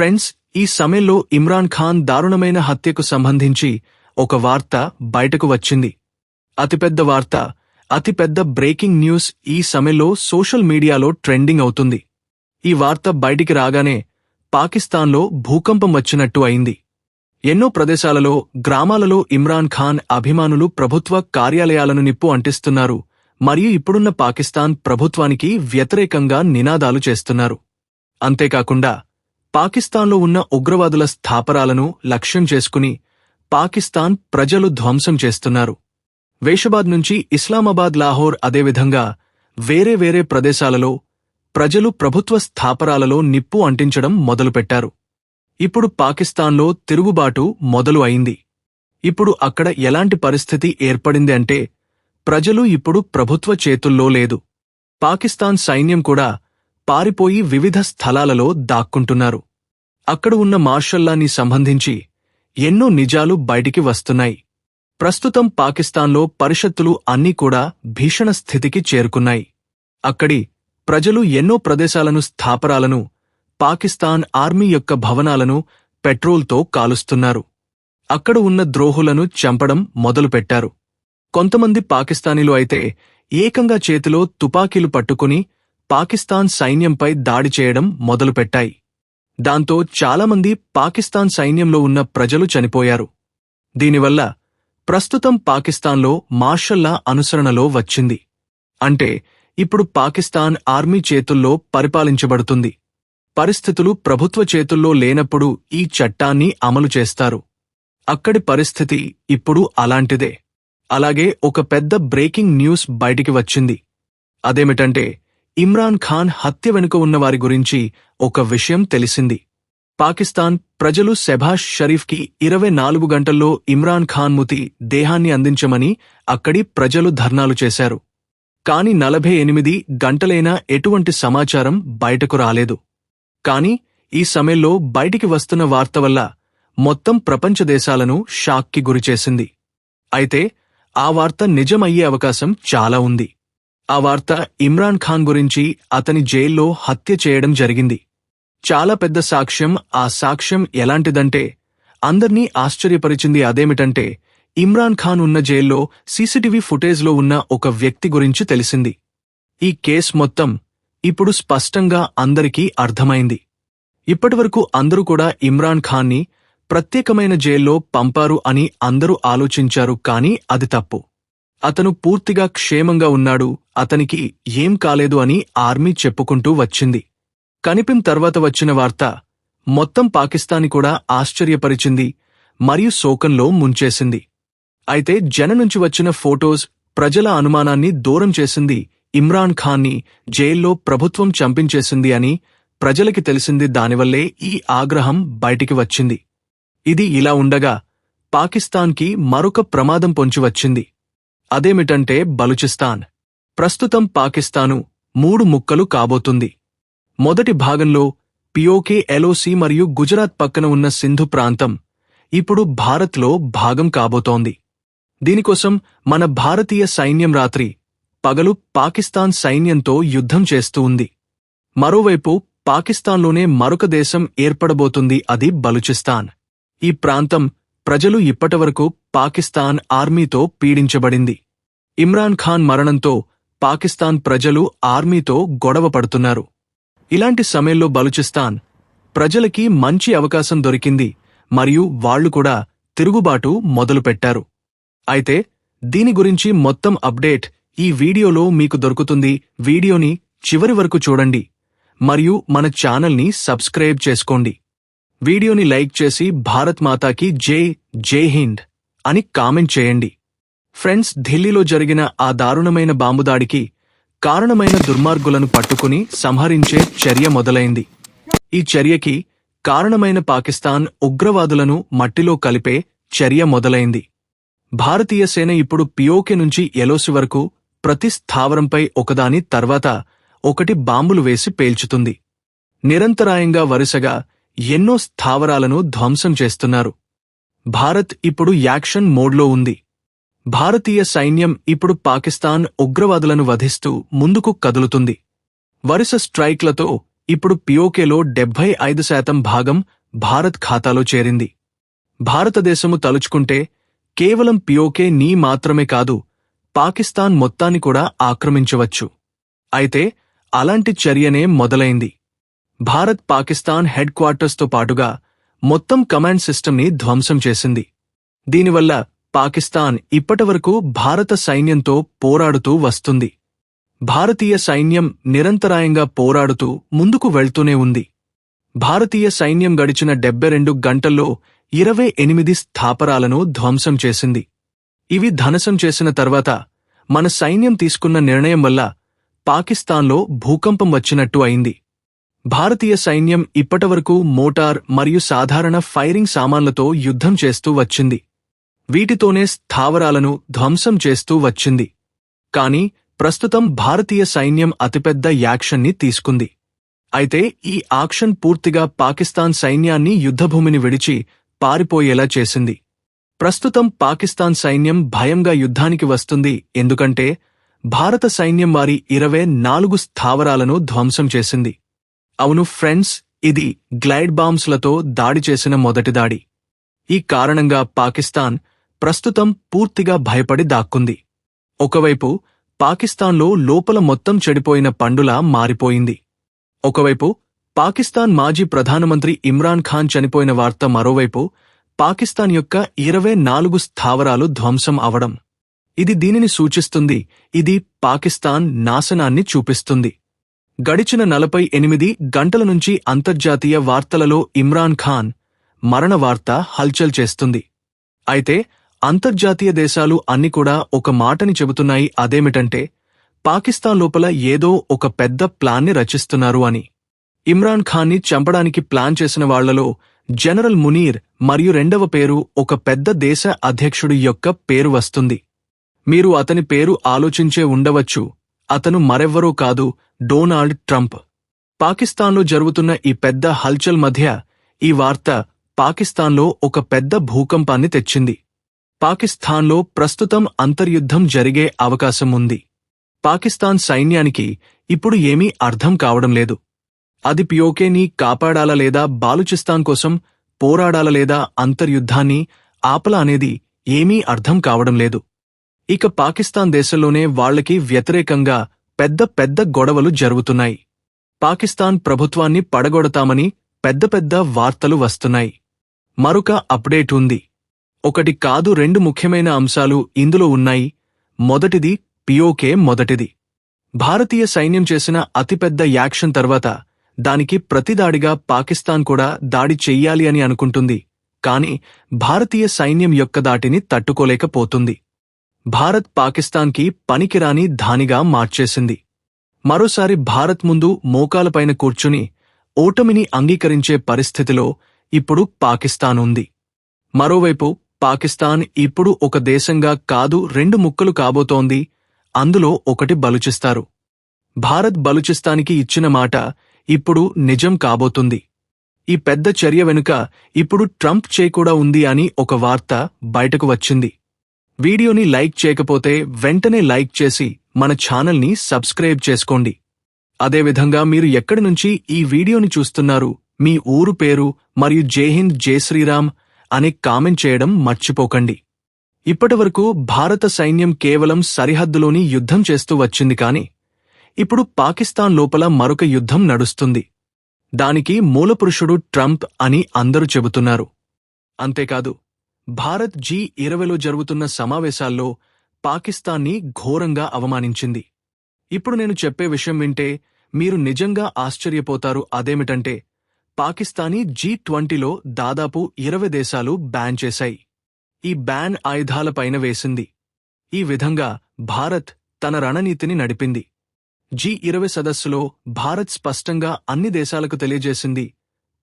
Friends ఈ సమయంలో ఇమ్రాన్ ఖాన్ దారుణమైన హత్యకు సంబంధించి ఒక వార్త బయటకు వచ్చింది. అతిపెద్ద వార్త అతిపెద్ద బ్రేకింగ్ న్యూస్ ఈ సమయంలో సోషల్ మీడియాలో ట్రెండింగ్ అవుతుంది. ఈ వార్త బయటికి రాగానే పాకిస్తాన్లో భూకంపం వచ్చినట్టు అయింది. ఎన్నో ప్రదేశాలలో గ్రామాలలో ఇమ్రాన్ ఖాన్ అభిమానులు ప్రభుత్వ కార్యాలయాలను నిప్పు అంటిస్తున్నారు. మరియు ఇప్పుడున్న పాకిస్తాన్ ప్రభుత్వానికి వ్యతిరేకంగా నినాదాలు చేస్తున్నారు. అంతేకాకుండా పాకిస్తాన్లో ఉన్న ఉగ్రవాదుల స్థాపరాలను లక్ష్యం చేసుకుని పాకిస్తాన్ ప్రజలు ధ్వంసం చేస్తున్నారు. వేషబాద్ నుంచి ఇస్లామాబాద్ లాహోర్ అదేవిధంగా వేరే వేరే ప్రదేశాలలో ప్రజలు ప్రభుత్వ స్థాపరాలలో నిప్పు అంటించడం మొదలుపెట్టారు. ఇప్పుడు పాకిస్తాన్లో తిరుగుబాటు మొదలు అయింది. ఇప్పుడు అక్కడ ఎలాంటి పరిస్థితి ఏర్పడింది అంటే ప్రజలు ఇప్పుడు ప్రభుత్వ చేతుల్లో లేదు. పాకిస్తాన్ సైన్యం కూడా పారిపోయి వివిధ స్థలాలలో దాక్కుంటున్నారు. అక్కడ ఉన్న మార్షల్లాని సంబంధించి ఎన్నో నిజాలు బయటికి వస్తున్నాయి. ప్రస్తుతం పాకిస్తాన్లో పరిషత్తులు అన్నీ కూడా భీషణ స్థితికి చేరుకున్నాయి. అక్కడి ప్రజలు ఎన్నో ప్రదేశాలను స్థాపరాలను పాకిస్తాన్ ఆర్మీ యొక్క భవనాలను పెట్రోల్తో కాలుస్తున్నారు. అక్కడ ఉన్న ద్రోహులను చంపడం మొదలుపెట్టారు. కొంతమంది పాకిస్తానీలు అయితే ఏకంగా చేతిలో తుపాకీలు పట్టుకుని పాకిస్తాన్ సైన్యంపై దాడి చేయడం మొదలుపెట్టాయి. దాంతో చాలామంది పాకిస్తాన్ సైన్యంలో ఉన్న ప్రజలు చనిపోయారు. దీనివల్ల ప్రస్తుతం పాకిస్తాన్లో మార్షల్లా అనుసరణలో వచ్చింది. అంటే ఇప్పుడు పాకిస్తాన్ ఆర్మీ చేతుల్లో పరిపాలించబడుతుంది. పరిస్థితులు ప్రభుత్వ చేతుల్లో లేనప్పుడు ఈ చట్టాన్ని అమలు చేస్తారు. అక్కడి పరిస్థితి ఇప్పుడు అలాంటిదే. అలాగే ఒక పెద్ద బ్రేకింగ్ న్యూస్ బయటికి వచ్చింది. అదేమిటంటే ఇమ్రాన్ ఖాన్ హత్య వెనుక ఉన్నవారి గురించి ఒక విషయం తెలిసింది. పాకిస్తాన్ ప్రజలు సెభాష్ షరీఫ్కి ఇరవై నాలుగు గంటల్లో ఇమ్రాన్ ఖాన్ ముతి దేహాన్ని అందించమని అక్కడి ప్రజలు ధర్నాలు చేశారు. కాని నలభై ఎనిమిది గంటలైనా ఎటువంటి సమాచారం బయటకు రాలేదు. కాని ఈ సమయంలో బయటికి వస్తున్న వార్త వల్ల మొత్తం ప్రపంచ దేశాలను షాక్కి గురిచేసింది. అయితే ఆ వార్త నిజమయ్యే అవకాశం చాలా ఉంది. ఆ వార్త ఇమ్రాన్ ఖాన్ గురించి అతని జైల్లో హత్య చేయడం జరిగింది. చాలా పెద్ద సాక్ష్యం ఆ సాక్ష్యం ఎలాంటిదంటే అందర్నీ ఆశ్చర్యపరిచింది అదేమిటంటే ఇమ్రాన్ ఖాన్ ఉన్న జైల్లో సీసీటీవీ ఫుటేజ్లో ఉన్న ఒక వ్యక్తి గురించి తెలిసింది. ఈ కేస్ మొత్తం ఇప్పుడు స్పష్టంగా అందరికీ అర్థమైంది. ఇప్పటివరకు అందరూ కూడా ఇమ్రాన్ ఖాన్ని ప్రత్యేకమైన జైల్లో పంపారు అని అందరూ ఆలోచించారు కాని అది తప్పు. అతను పూర్తిగా క్షేమంగా ఉన్నాడు అతనికి ఏం కాలేదు అని ఆర్మీ చెప్పుకుంటూ వచ్చింది. కనిపిం తర్వాత వచ్చిన వార్త మొత్తం పాకిస్తాని కూడా ఆశ్చర్యపరిచింది మరియు శోకంలో ముంచేసింది. అయితే జన నుంచి వచ్చిన ఫోటోస్ ప్రజల అనుమానాన్ని దూరం చేసింది ఇమ్రాన్ ఖాన్ని జైల్లో ప్రభుత్వం చంపించేసింది అని ప్రజలకి తెలిసింది దానివల్లే ఈ ఆగ్రహం బయటికి వచ్చింది. ఇది ఇలా ఉండగా పాకిస్తాన్కి మరొక ప్రమాదం పొంచి వచ్చింది. అదేమిటంటే బలుచిస్తాన్. ప్రస్తుతం పాకిస్తాను మూడు ముక్కలు కాబోతుంది. మొదటి భాగంలో పిఓకే ఎలోసి మరియు గుజరాత్ పక్కన ఉన్న సింధు ప్రాంతం ఇప్పుడు భారత్లో భాగం కాబోతోంది. దీనికోసం మన భారతీయ సైన్యం రాత్రి పగలు పాకిస్తాన్ సైన్యంతో యుద్ధం చేస్తూ ఉంది. మరోవైపు పాకిస్తాన్లోనే మరొక దేశం ఏర్పడబోతుంది అది బలుచిస్తాన్. ఈ ప్రాంతం ప్రజలు ఇప్పటివరకు పాకిస్తాన్ ఆర్మీతో పీడించబడింది. ఇమ్రాన్ ఖాన్ మరణంతో పాకిస్తాన్ ప్రజలు ఆర్మీతో గొడవ పడుతున్నారు. ఇలాంటి సమయంలో బలుచిస్తాన్ ప్రజలకి మంచి అవకాశం దొరికింది మరియు వాళ్ళు కూడా తిరుగుబాటు మొదలుపెట్టారు. అయితే దీని గురించి మొత్తం అప్డేట్ ఈ వీడియోలో మీకు దొరుకుతుంది. వీడియోని చివరి వరకు చూడండి మరియు మన ఛానల్ని సబ్స్క్రైబ్ చేసుకోండి. వీడియోని లైక్ చేసి భారత్ మాతాకి జై జై హింద్ అని కామెంట్ చేయండి. ఫ్రెండ్స్ ఢిల్లీలో జరిగిన ఆ దారుణమైన బాంబు దాడికి కారణమైన దుర్మార్గులను పట్టుకుని సంహరించే చర్య మొదలైంది. ఈ చర్యకి కారణమైన పాకిస్తాన్ ఉగ్రవాదులను మట్టిలో కలిపే చర్య మొదలైంది. భారతీయ సేన ఇప్పుడు పియోకే నుంచి ఎలోసి వరకు ప్రతి స్థావరంపై ఒకదాని తర్వాత ఒకటి బాంబులు వేసి పేల్చుతుంది. నిరంతరాయంగా వరుసగా ఎన్నో స్థావరాలను ధ్వంసం చేస్తున్నారు. భారత్ ఇప్పుడు యాక్షన్ మోడ్లో ఉంది. భారతీయ సైన్యం ఇప్పుడు పాకిస్తాన్ ఉగ్రవాదులను వధిస్తూ ముందుకు కదులుతుంది. వరుస స్ట్రైక్లతో ఇప్పుడు పియోకేలో డెబ్బై ఐదు శాతం భాగం భారత్ ఖాతాలో చేరింది. భారతదేశము తలుచుకుంటే కేవలం పిఓకే నీ మాత్రమే కాదు పాకిస్తాన్ మొత్తాన్ని కూడా ఆక్రమించవచ్చు. అయితే అలాంటి చర్యనే మొదలైంది. భారత్ పాకిస్తాన్ హెడ్ క్వార్టర్స్తో పాటుగా మొత్తం కమాండ్ సిస్టమ్ని ధ్వంసం చేసింది. దీనివల్ల పాకిస్తాన్ ఇప్పటివరకు భారత సైన్యంతో పోరాడుతూ వస్తుంది. భారతీయ సైన్యం నిరంతరాయంగా పోరాడుతూ ముందుకు వెళ్తూనే ఉంది. భారతీయ సైన్యం గడిచిన డెబ్బై రెండు గంటల్లో ఇరవై ఎనిమిది స్థాపరాలను ధ్వంసం చేసింది. ఇవి ధనసం చేసిన తర్వాత మన సైన్యం తీసుకున్న నిర్ణయం వల్ల పాకిస్తాన్లో భూకంపం వచ్చినట్టు అయింది. భారతీయ సైన్యం ఇప్పటివరకు మోటార్ మరియు సాధారణ ఫైరింగ్ సామాన్లతో యుద్ధం చేస్తూ వచ్చింది. వీటితోనే స్థావరాలను ధ్వంసం చేస్తూ వచ్చింది. కాని ప్రస్తుతం భారతీయ సైన్యం అతిపెద్ద యాక్షన్ని తీసుకుంది. అయితే ఈ ఆక్షన్ పూర్తిగా పాకిస్తాన్ సైన్యాన్ని యుద్ధభూమిని విడిచి పారిపోయేలా చేసింది. ప్రస్తుతం పాకిస్తాన్ సైన్యం భయంగా యుద్ధానికి వస్తుంది ఎందుకంటే భారత సైన్యం వారి ఇరవై నాలుగు స్థావరాలను ధ్వంసం చేసింది. అవును ఫ్రెండ్స్ ఇది గ్లైడ్ బాంబ్స్లతో దాడి చేసిన మొదటి దాడి. ఈ కారణంగా పాకిస్తాన్ ప్రస్తుతం పూర్తిగా భయపడి దాక్కుంది. ఒకవైపు పాకిస్తాన్లో లోపల మొత్తం చెడిపోయిన పండులా మారిపోయింది. ఒకవైపు పాకిస్తాన్ మాజీ ప్రధానమంత్రి ఇమ్రాన్ ఖాన్ చనిపోయిన వార్త మరోవైపు పాకిస్తాన్ యొక్క ఇరవై నాలుగు స్థావరాలు ధ్వంసం అవడం. ఇది దీనిని సూచిస్తుంది ఇది పాకిస్తాన్ నాశనాన్ని చూపిస్తుంది. గడిచిన నలభై ఎనిమిది గంటల నుంచి అంతర్జాతీయ వార్తలలో ఇమ్రాన్ ఖాన్ మరణ వార్త హల్చల్ చేస్తుంది. అయితే అంతర్జాతీయ దేశాలు అన్ని కూడా ఒక మాటని చెబుతున్నాయి అదేమిటంటే పాకిస్తాన్ లోపల ఏదో ఒక పెద్ద ప్లాన్ని రచిస్తున్నారు అని. ఇమ్రాన్ ఖాన్ని చంపడానికి ప్లాన్ చేసిన వాళ్ళలో జనరల్ మునీర్ మరియు రెండవ పేరు ఒక పెద్ద దేశ అధ్యక్షుడి యొక్క పేరు వస్తుంది. మీరు అతని పేరు ఆలోచించే ఉండవచ్చు. అతను మరెవ్వరూ కాదు డొనాల్డ్ ట్రంప్. పాకిస్తాన్లో జరుగుతున్న ఈ పెద్ద హల్చల్ మధ్య ఈ వార్త పాకిస్తాన్లో ఒక పెద్ద భూకంపాన్ని తెచ్చింది. పాకిస్తాన్లో ప్రస్తుతం అంతర్యుద్ధం జరిగే అవకాశం ఉంది. పాకిస్తాన్ సైన్యానికి ఇప్పుడు ఏమీ అర్థం కావడం లేదు. అది పియోకేని కాపాడాలా లేదా బాలుచిస్తాన్ కోసం పోరాడాలా లేదా అంతర్యుద్ధాన్ని ఆపలా అనేది ఏమీ అర్థం కావడం లేదు. ఇక పాకిస్తాన్ దేశంలోనే వాళ్ళకి వ్యతిరేకంగా పెద్ద పెద్ద గొడవలు జరుగుతున్నాయి. పాకిస్తాన్ ప్రభుత్వాన్ని పడగొడతామని పెద్ద పెద్ద వార్తలు వస్తున్నాయి. మరొక అప్డేట్ ఉంది. ఒకటి కాదు రెండు ముఖ్యమైన అంశాలు ఇందులో ఉన్నాయి. మొదటిది పిఓకే మొదటిది. భారతీయ సైన్యం చేసిన అతిపెద్ద యాక్షన్ తర్వాత దానికి ప్రతిదాడిగా పాకిస్తాన్ కూడా దాడి చెయ్యాలి అని అనుకుంటుంది. కాని భారతీయ సైన్యం యొక్క దాటిని తట్టుకోలేకపోతుంది. భారత్ పాకిస్తాన్కి పనికిరాని ధానిగా మార్చేసింది. మరోసారి భారత్ ముందు మోకాలపైన కూర్చుని ఓటమిని అంగీకరించే పరిస్థితిలో ఇప్పుడు పాకిస్తాన్ ఉంది మరోవైపు పాకిస్తాన్ ఇప్పుడు ఒక దేశంగా కాదు రెండు ముక్కలు కాబోతోంది. అందులో ఒకటి బలుచిస్తారు. భారత్ బలుచిస్తానికి ఇచ్చిన మాట ఇప్పుడు నిజం కాబోతుంది. ఈ పెద్ద చర్య వెనుక ఇప్పుడు ట్రంప్ చేకూడా ఉంది అని ఒక వార్త బయటకు వచ్చింది. వీడియోని లైక్ చేయకపోతే వెంటనే లైక్ చేసి మన ఛానల్ని సబ్స్క్రైబ్ చేసుకోండి. అదేవిధంగా మీరు ఎక్కడి నుంచి ఈ వీడియోని చూస్తున్నారు మీ ఊరు పేరు మరియు జైహింద్ జై శ్రీరామ్ అనే కామెంట్ చేయడం మర్చిపోకండి. ఇప్పటివరకు భారత సైన్యం కేవలం సరిహద్దులోని యుద్ధం చేస్తూ వచ్చింది కాని ఇప్పుడు పాకిస్తాన్ లోపల మరొక యుద్ధం నడుస్తుంది. దానికి మూలపురుషుడు ట్రంప్ అని అందరూ చెబుతున్నారు. అంతేకాదు భారత్ జీ ఇరవైలో జరుగుతున్న సమావేశాల్లో పాకిస్తాన్ని ఘోరంగా అవమానించింది. ఇప్పుడు నేను చెప్పే విషయం వింటే మీరు నిజంగా ఆశ్చర్యపోతారు అదేమిటంటే పాకిస్తానీ జీ ట్వంటీలో దాదాపు ఇరవై దేశాలు బ్యాన్ చేశాయి. ఈ బ్యాన్ ఆయుధాలపైన వేసింది. ఈ విధంగా భారత్ తన రణనీతిని నడిపింది. జీ ఇరవై సదస్సులో భారత్ స్పష్టంగా అన్ని దేశాలకు తెలియజేసింది.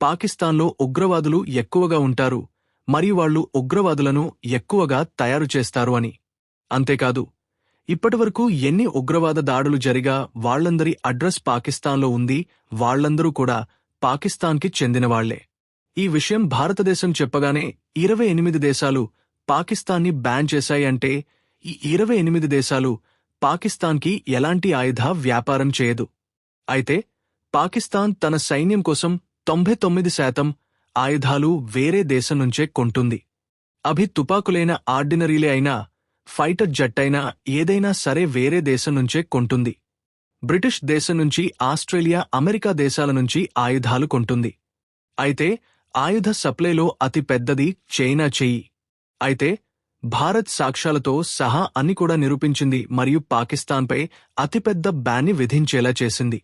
పాకిస్తాన్లో ఉగ్రవాదులు ఎక్కువగా ఉంటారు. మరియు వాళ్ళు ఉగ్రవాదులను ఎక్కువగా తయారు చేస్తారు అని. అంతేకాదు ఇప్పటివరకు ఎన్ని ఉగ్రవాద దాడులు జరిగా వాళ్ళందరి అడ్రస్ పాకిస్తాన్లో ఉంది వాళ్ళందరూ కూడా పాకిస్తాన్కి చెందినవాళ్ళే. ఈ విషయం భారతదేశం చెప్పగానే ఇరవై ఎనిమిది దేశాలు పాకిస్తాన్ని బ్యాన్ చేశాయంటే ఈ ఇరవై ఎనిమిది దేశాలు పాకిస్తాన్కి ఎలాంటి ఆయుధ వ్యాపారం చేయదు. అయితే పాకిస్తాన్ తన సైన్యం కోసం తొంభై తొమ్మిది శాతం ఆయుధాలు వేరే దేశం నుంచే కొంటుంది. అభి తుపాకులైన ఆర్డినరీలే అయినా ఫైటర్ జట్టైనా అయినా ఏదైనా సరే వేరే దేశం నుంచే కొంటుంది. బ్రిటిష్ దేశం నుంచి ఆస్ట్రేలియా అమెరికా దేశాల నుంచి ఆయుధాలు కొంటుంది. అయితే ఆయుధ సప్లైలో అతి పెద్దది చైనా చెయ్యి. అయితే భారత్ సాక్ష్యాలతో సహా అన్ని కూడా నిరూపించింది మరియు పాకిస్తాన్పై అతిపెద్ద బ్యాన్ని విధించేలా చేసింది.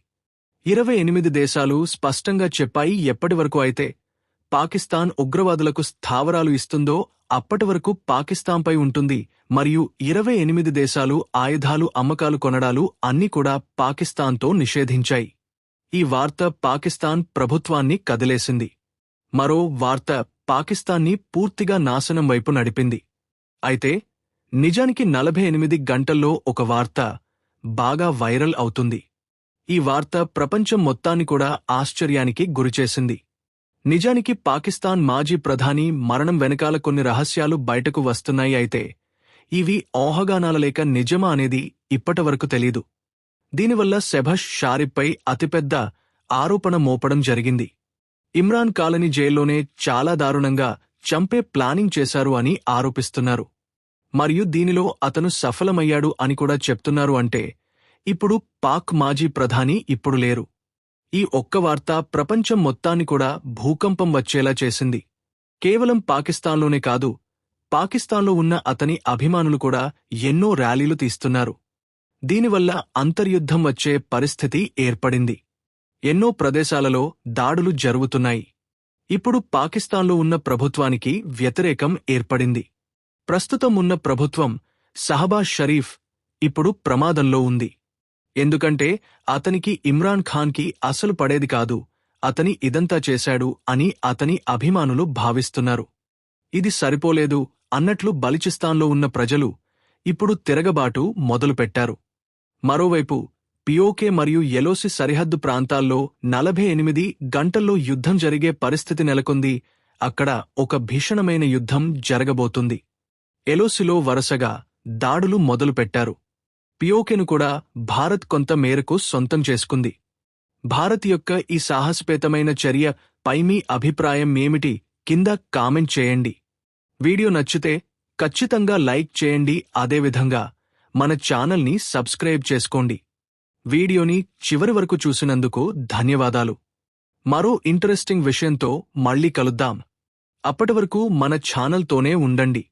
ఇరవై ఎనిమిది దేశాలు స్పష్టంగా చెప్పాయి ఎప్పటి వరకు అయితే పాకిస్తాన్ ఉగ్రవాదులకు స్థావరాలు ఇస్తుందో అప్పటి వరకు పాకిస్తాన్పై ఉంటుంది. మరియు ఇరవై ఎనిమిది దేశాలు ఆయుధాలు అమ్మకాలు కొనడాలు అన్నీ కూడా పాకిస్తాన్తో నిషేధించాయి. ఈ వార్త పాకిస్తాన్ ప్రభుత్వాన్ని కదిలేసింది. మరో వార్త పాకిస్తాన్ని పూర్తిగా నాశనం వైపు నడిపింది. అయితే నిజానికి నలభై ఎనిమిది గంటల్లో ఒక వార్త బాగా వైరల్ అవుతుంది. ఈ వార్త ప్రపంచం మొత్తాన్ని కూడా ఆశ్చర్యానికి గురిచేసింది. నిజానికి పాకిస్తాన్ మాజీ ప్రధాని మరణం వెనకాల కొన్ని రహస్యాలు బయటకు వస్తున్నాయి అయితే ఇవి ఊహగానాల లేక నిజమా అనేది ఇప్పటివరకు తెలీదు. దీనివల్ల సెభష్ షారిప్పై అతిపెద్ద ఆరోపణ మోపడం జరిగింది. ఇమ్రాన్ కాలనీ జైల్లోనే చాలా దారుణంగా చంపే ప్లానింగ్ చేశారు అని ఆరోపిస్తున్నారు. మరియు దీనిలో అతను సఫలమయ్యాడు అని కూడా చెప్తున్నారు అంటే ఇప్పుడు పాక్ మాజీ ప్రధాని ఇప్పుడు లేరు. ఈ ఒక్క వార్త ప్రపంచం మొత్తాన్ని కూడా భూకంపం వచ్చేలా చేసింది. కేవలం పాకిస్తాన్లోనే కాదు పాకిస్తాన్లో ఉన్న అతని అభిమానులు కూడా ఎన్నో ర్యాలీలు తీస్తున్నారు. దీనివల్ల అంతర్యుద్ధం వచ్చే పరిస్థితి ఏర్పడింది. ఎన్నో ప్రదేశాలలో దాడులు జరుగుతున్నాయి. ఇప్పుడు పాకిస్తాన్లో ఉన్న ప్రభుత్వానికి వ్యతిరేకం ఏర్పడింది. ప్రస్తుతం ఉన్న ప్రభుత్వం సహబాజ్ షరీఫ్ ఇప్పుడు ప్రమాదంలో ఉంది. ఎందుకంటే అతనికి ఇమ్రాన్ ఖాన్కి అసలు పడేది కాదు. అతని ఇదంతా చేశాడు అని అతని అభిమానులు భావిస్తున్నారు. ఇది సరిపోలేదు అన్నట్లు బలిచిస్తాన్లో ఉన్న ప్రజలు ఇప్పుడు తిరగబాటు మొదలుపెట్టారు. మరోవైపు పియోకే మరియు ఎలోసి సరిహద్దు ప్రాంతాల్లో నలభై ఎనిమిది గంటల్లో యుద్ధం జరిగే పరిస్థితి నెలకొంది. అక్కడ ఒక భీషణమైన యుద్ధం జరగబోతుంది. ఎలోసిలో వరుసగా దాడులు మొదలుపెట్టారు. పియోకెను కూడా భారత్ కొంత మేరకు సొంతం చేసుకుంది. భారత్ యొక్క ఈ సాహసపేతమైన చర్య పై మీ అభిప్రాయం ఏమిటి కింద కామెంట్ చేయండి. వీడియో నచ్చితే ఖచ్చితంగా లైక్ చేయండి అదేవిధంగా మన ఛానల్ని సబ్స్క్రైబ్ చేసుకోండి. వీడియోని చివరి వరకు చూసినందుకు ధన్యవాదాలు. మరో ఇంట్రెస్టింగ్ విషయంతో మళ్ళీ కలుద్దాం. అప్పటి వరకు మన ఛానల్తోనే ఉండండి.